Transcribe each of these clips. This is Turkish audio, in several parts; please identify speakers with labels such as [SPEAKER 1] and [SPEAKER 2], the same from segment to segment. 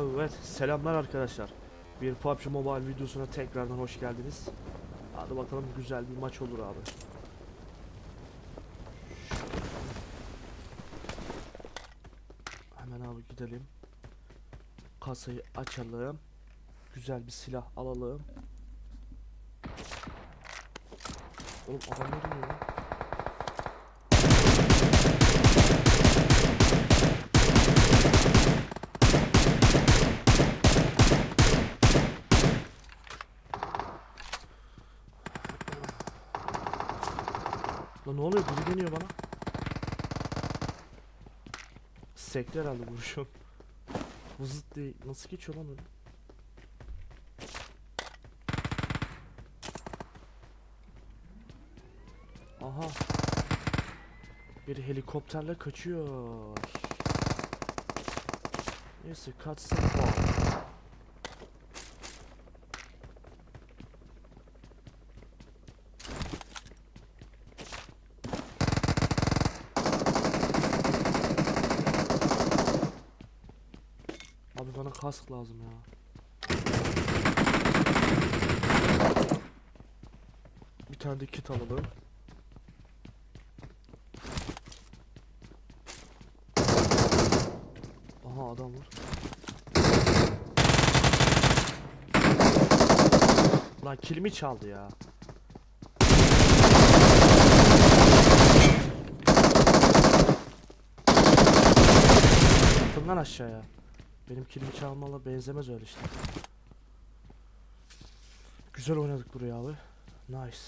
[SPEAKER 1] Evet, selamlar arkadaşlar. Bir PUBG Mobile videosuna tekrardan hoş geldiniz. Hadi bakalım güzel bir maç olur abi. Hemen abi gidelim. Kasayı açalım. Güzel bir silah alalım. Oğlum adam ne diyor ne oluyor? Biri deniyor bana. Sekti herhalde vuruşum. Vızıt diye nasıl geçiyor lan öyle? Aha. Biri helikopterle kaçıyor. Neyse kaçsın bari. Abi bana kask lazım ya. Bir tane de kit alalım. Aha adam var. Lan kilimi çaldı ya. Atın lan aşağıya. Benim kilimi çalmalı benzemez öyle işte. Güzel oynadık buraya abi. Nice.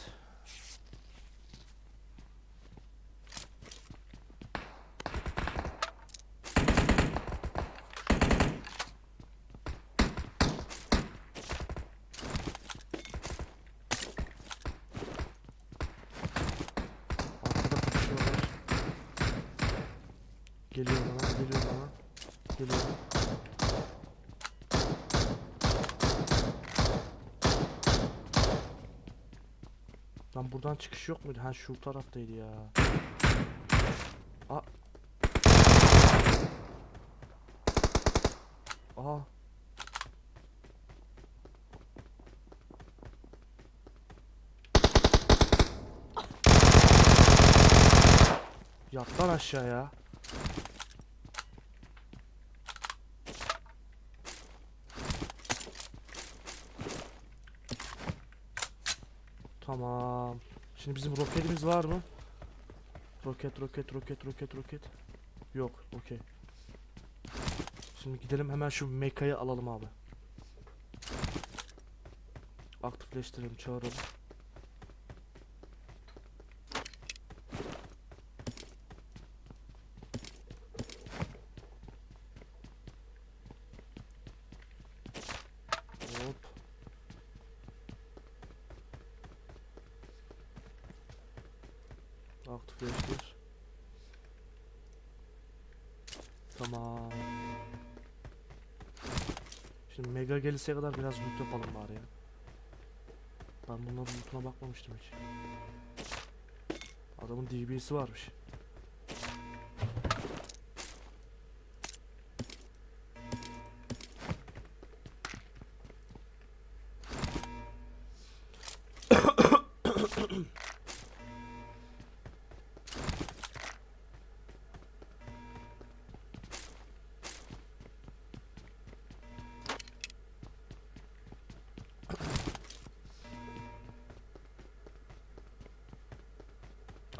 [SPEAKER 1] Geliyor bana, geliyor bana. Geliyor. Buradan çıkış yok muydu? Ha şu taraftaydı ya. A Aha. Yat lan aşağıya. Tamam. Şimdi bizim roketimiz var mı? Roket, roket, roket, roket, roket. Yok, okey. Şimdi gidelim hemen şu mekayı alalım abi. Aktifleştirelim, çağıralım. Aktifleştir. Tamam. Şimdi mega gelişe kadar biraz loot yapalım bari ya. Ben bunların lootuna bakmamıştım hiç. Adamın DB'si varmış.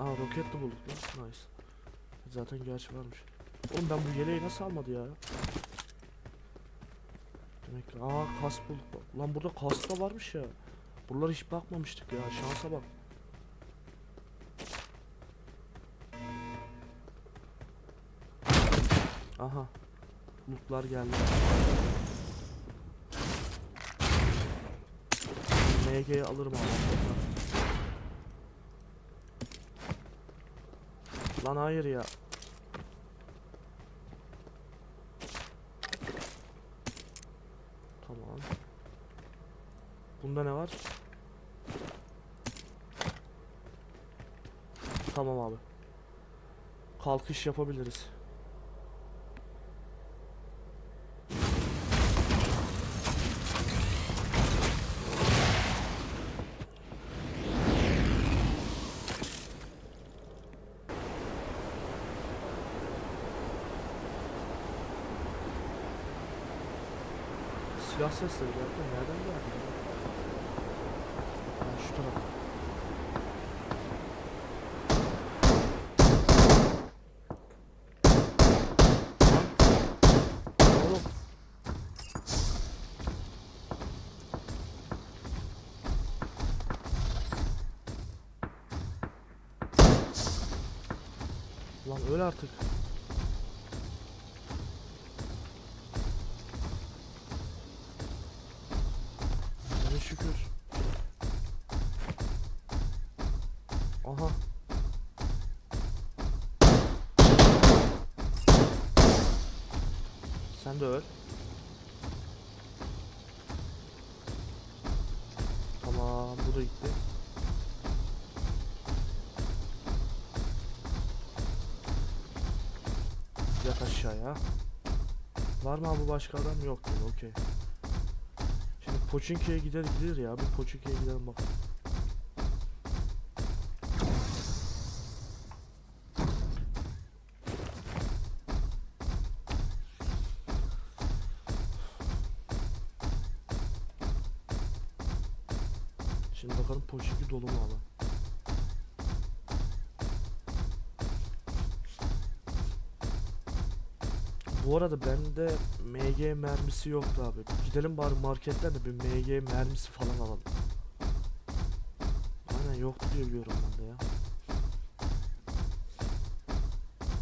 [SPEAKER 1] Aa roket de bulduk lan. Nice. Zaten gerçi varmış. Oğlum ben bu yeleği nasıl almadı ya? Demek ki aa kas bulduk. Lan burada kas da varmış ya. Buralara hiç bakmamıştık ya. Şansa bak. Aha. Lootlar geldi. MG'yi alırım abi. Lan hayır ya. Tamam. Bunda ne var? Tamam abi. Kalkış yapabiliriz. silah sesleri geldi. Nereden geldi? Ha, şu taraf. Lan. Oğlum. Lan öl artık. Bu da gitti. Yat aşağıya. Var mı abi başka adam? Yok değil. Okey. Şimdi Pochinki'ye gider gider ya. Bir Pochinki'ye gidelim bakalım. Bu arada bende MG mermisi yoktu abi. Gidelim bari marketten de bir MG mermisi falan alalım. Aynen yoktu diye biliyorum ben de ya.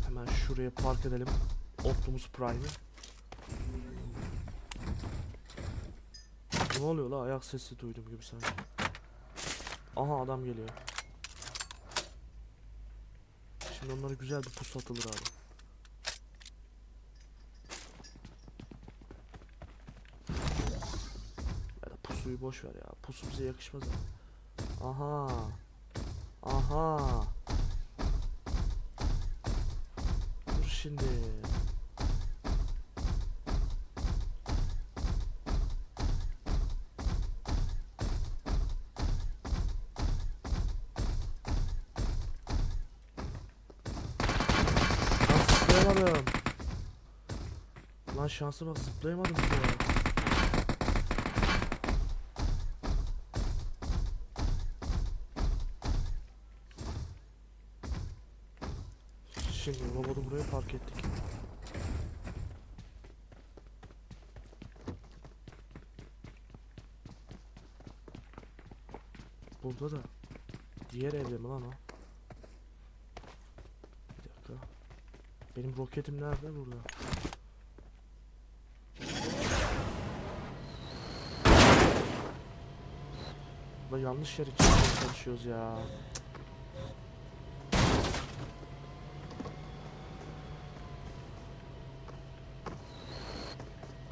[SPEAKER 1] Hemen şuraya park edelim. Optimus Prime'i. Ne oluyor la? Ayak sesi duydum gibi sanki. Aha adam geliyor. Şimdi onlara güzel bir pus atılır abi. Ya da boş ver ya. Pusu bize yakışmaz ya. Aha. Aha. Dur şimdi. Zıplayamadım. Lan şansa bak zıplayamadım ki ya. Buraya park ettik. Burada da diğer evde mi lan o? Bir dakika. Benim roketim nerede burada? Ulan yanlış yere çalışıyoruz ya.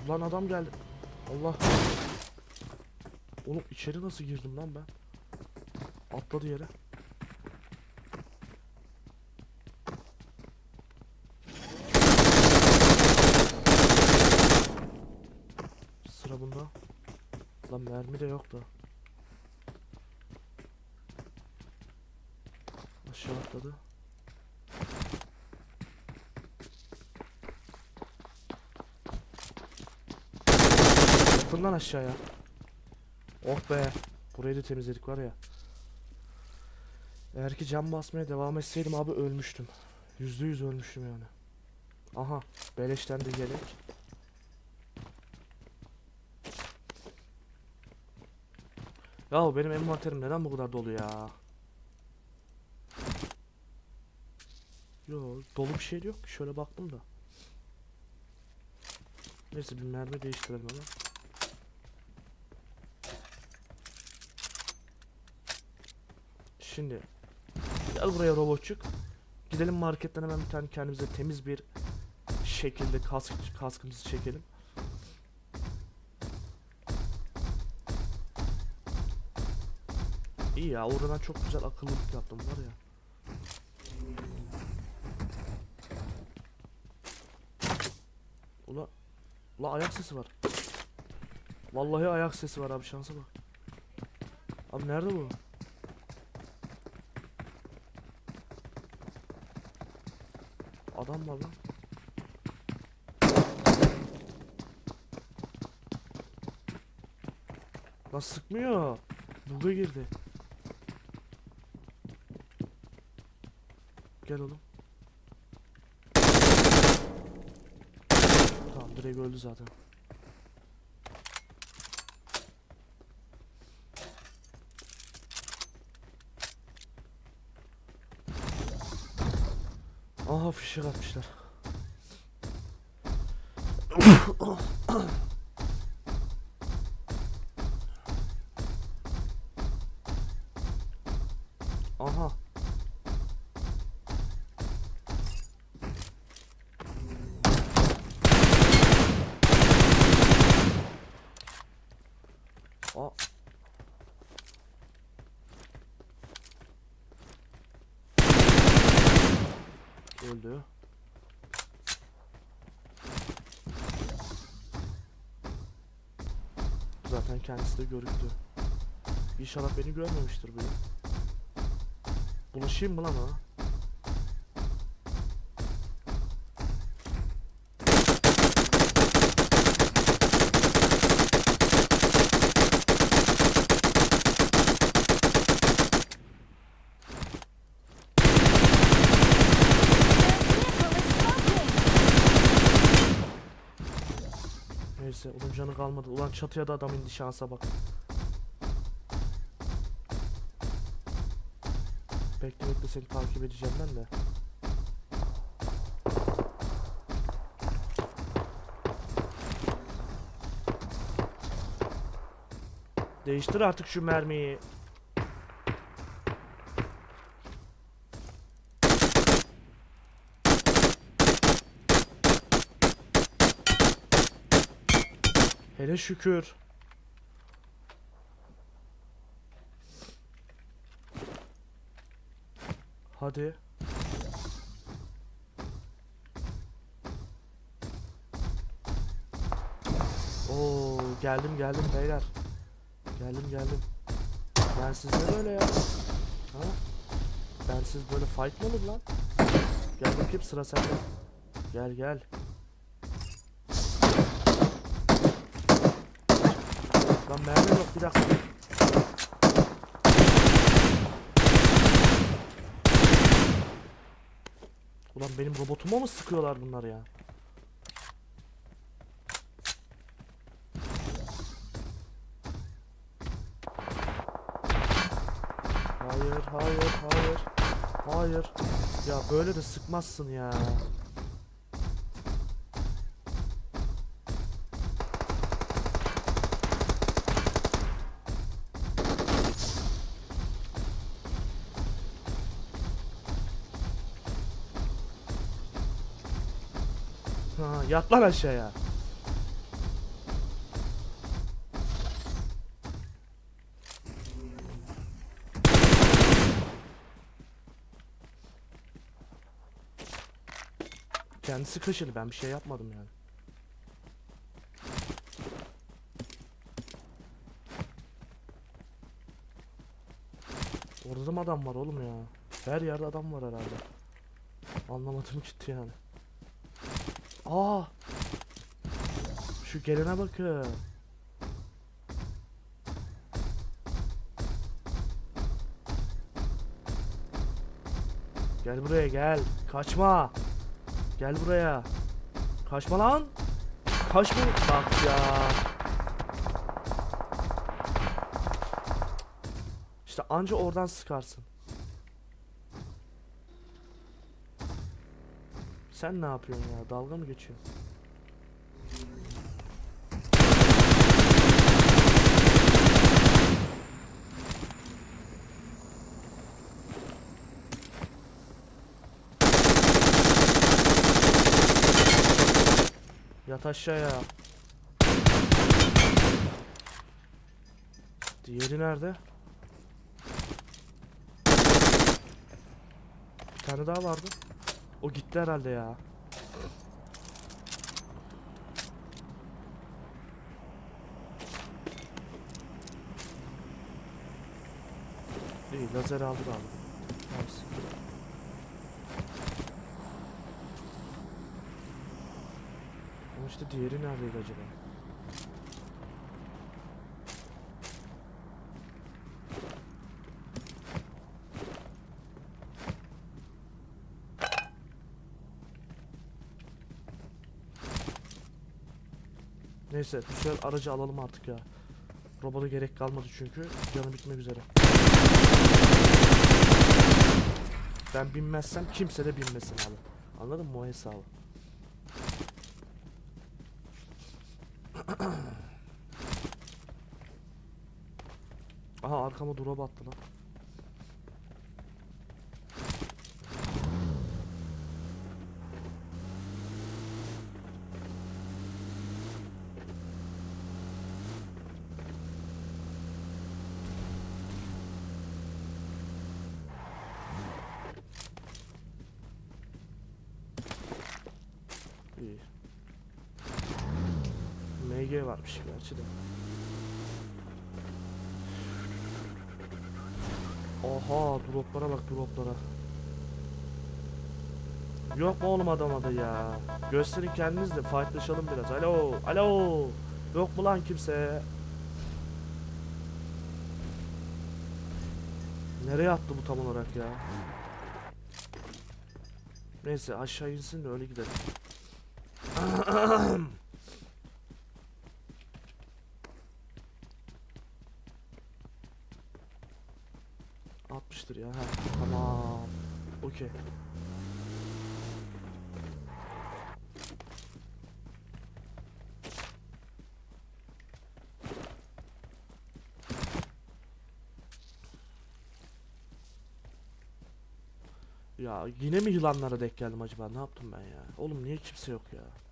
[SPEAKER 1] Lan adam geldi. Allah. Oğlum içeri nasıl girdim lan ben? Atladı yere. Sıra bunda. Lan mermi de yok da. Aşağı atladı. Atın lan aşağıya. Oh be. Burayı da temizledik var ya. Eğer ki cam basmaya devam etseydim abi ölmüştüm. Yüzde yüz ölmüştüm yani. Aha. Beleşten de yelek. Ya benim envanterim neden bu kadar dolu ya? Yo dolu bir şey yok. Şöyle baktım da. Neyse bir mermi değiştirelim hemen. Şimdi gel buraya robotçuk. Gidelim marketten hemen bir tane kendimize temiz bir şekilde kask kaskımızı çekelim. İyi ya orada ben çok güzel akıllılık yaptım var ya. Ula, ula ayak sesi var. Vallahi ayak sesi var abi şansa bak. Abi nerede bu? Adam var lan. Lan sıkmıyor. Bug'a girdi. Gel oğlum. Tamam direkt öldü zaten. Aha fişek atmışlar. kendisi de görüktü. İnşallah beni görmemiştir ya. Bulaşayım mı lan ona?
[SPEAKER 2] Their vehicle is smoking!
[SPEAKER 1] Neyse onun canı kalmadı. Ulan çatıya da adam indi şansa bak. Bekle bekle seni takip edeceğim ben de. Değiştir artık şu mermiyi. Hele şükür. Hadi. Oo geldim geldim beyler. Geldim geldim. Ben siz ne böyle ya? Ha? Ben siz böyle fight mı olur lan? Gel bakayım sıra sende. Gel gel. Lan mermi yok bir dakika. Ulan benim robotuma mı sıkıyorlar bunlar ya? Hayır, hayır, hayır. Hayır. Ya böyle de sıkmazsın ya. Ha, yat lan aşağıya. Kendisi kaşıdı ben bir şey yapmadım yani. Orada da mı adam var oğlum ya? Her yerde adam var herhalde. Anlamadım gitti yani. Aa! Şu gelene bakın. Gel buraya gel. Kaçma. Gel buraya. Kaçma lan. Kaçma. Bak ya. İşte anca oradan sıkarsın. Sen ne yapıyorsun ya? Dalga mı geçiyorsun? Yat aşağıya. Diğeri nerede? Bir tane daha vardı. O gitti herhalde ya. İyi lazer aldı aldı. Nice. Ama işte diğeri neredeydi acaba? Neyse bu aracı alalım artık ya. Robota gerek kalmadı çünkü. Canı bitmek üzere. Ben binmezsem kimse de binmesin abi. Anladın mı o hesabı? Aha arkama drop attı lan. İyi. MG varmış gerçi de. Oha droplara bak droplara. Yok mu oğlum adam adı ya? Gösterin kendiniz de fightlaşalım biraz. Alo, alo. Yok mu lan kimse? Nereye attı bu tam olarak ya? Neyse aşağı insin de öyle gidelim. Atmıştır ya. Ha, tamam. Okey. Ya yine mi yılanlara denk geldim acaba? Ne yaptım ben ya? Oğlum niye kimse yok ya?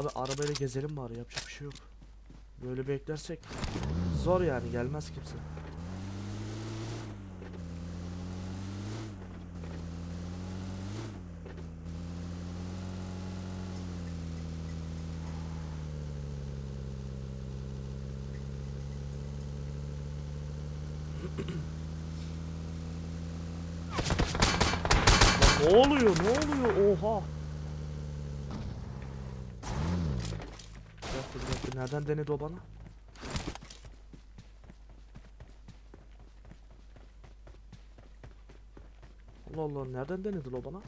[SPEAKER 1] Abi arabayla gezelim bari yapacak bir şey yok. Böyle beklersek zor yani gelmez kimse. Ya ne oluyor? Ne oluyor? Oha. Bir dakika. Nereden denedi o bana? Allah Allah nereden denedi o bana?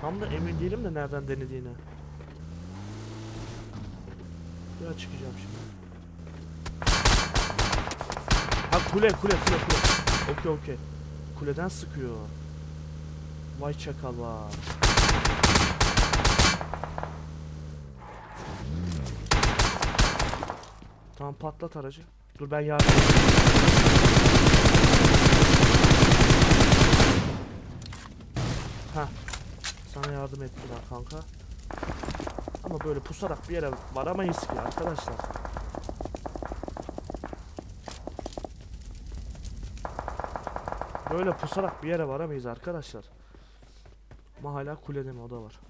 [SPEAKER 1] Tam da emin değilim de nereden denediğine. Ya çıkacağım şimdi. Ha kule kule kule kule. Okey okey. Kuleden sıkıyor. Vay çakal vay. Tamam patlat aracı. Dur ben yardım Ha. Sana yardım ettiler kanka. Ama böyle pusarak bir yere varamayız ki arkadaşlar. Böyle pusarak bir yere varamayız arkadaşlar. Ama hala kulede mi o da var.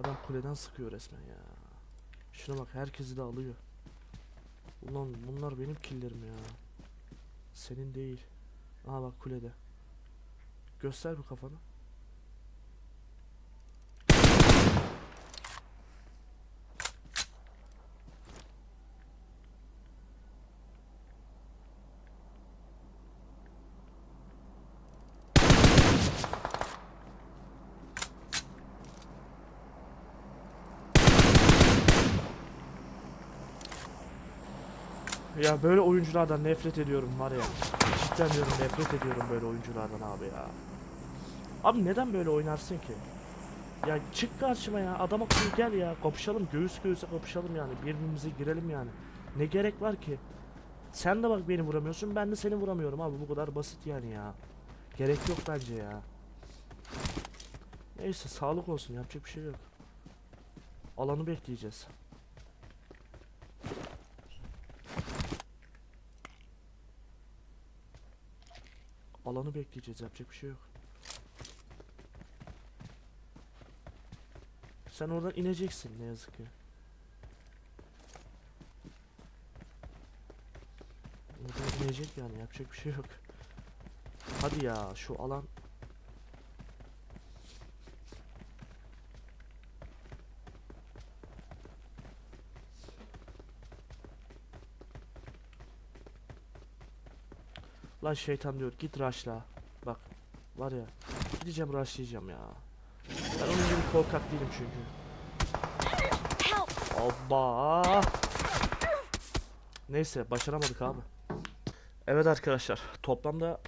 [SPEAKER 1] Adam kuleden sıkıyor resmen ya. Şuna bak herkesi de alıyor. Ulan bunlar benim killerim ya. Senin değil. Aha bak kulede. Göster bir kafanı. Ya böyle oyunculardan nefret ediyorum var ya. Cidden diyorum nefret ediyorum böyle oyunculardan abi ya. Abi neden böyle oynarsın ki? Ya çık karşıma ya adam akıllı gel ya kapışalım göğüs göğüse kapışalım yani birbirimize girelim yani. Ne gerek var ki? Sen de bak beni vuramıyorsun ben de seni vuramıyorum abi bu kadar basit yani ya. Gerek yok bence ya. Neyse sağlık olsun yapacak bir şey yok. Alanı bekleyeceğiz. Alanı bekleyeceğiz yapacak bir şey yok. Sen oradan ineceksin ne yazık ki. Oradan inecek yani yapacak bir şey yok. Hadi ya şu alan Lan şeytan diyor git rushla. Bak var ya gideceğim rushlayacağım ya. Ben onun gibi korkak değilim çünkü. Abba. Neyse başaramadık abi. Evet arkadaşlar toplamda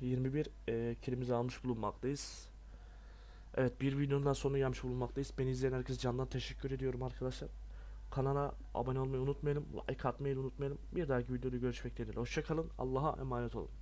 [SPEAKER 1] 21 e, kilimizi almış bulunmaktayız. Evet bir videonun daha sonuna gelmiş bulunmaktayız. Beni izleyen herkese candan teşekkür ediyorum arkadaşlar. Kanala abone olmayı unutmayalım. Like atmayı unutmayalım. Bir dahaki videoda görüşmek dileğiyle. Hoşçakalın. Allah'a emanet olun.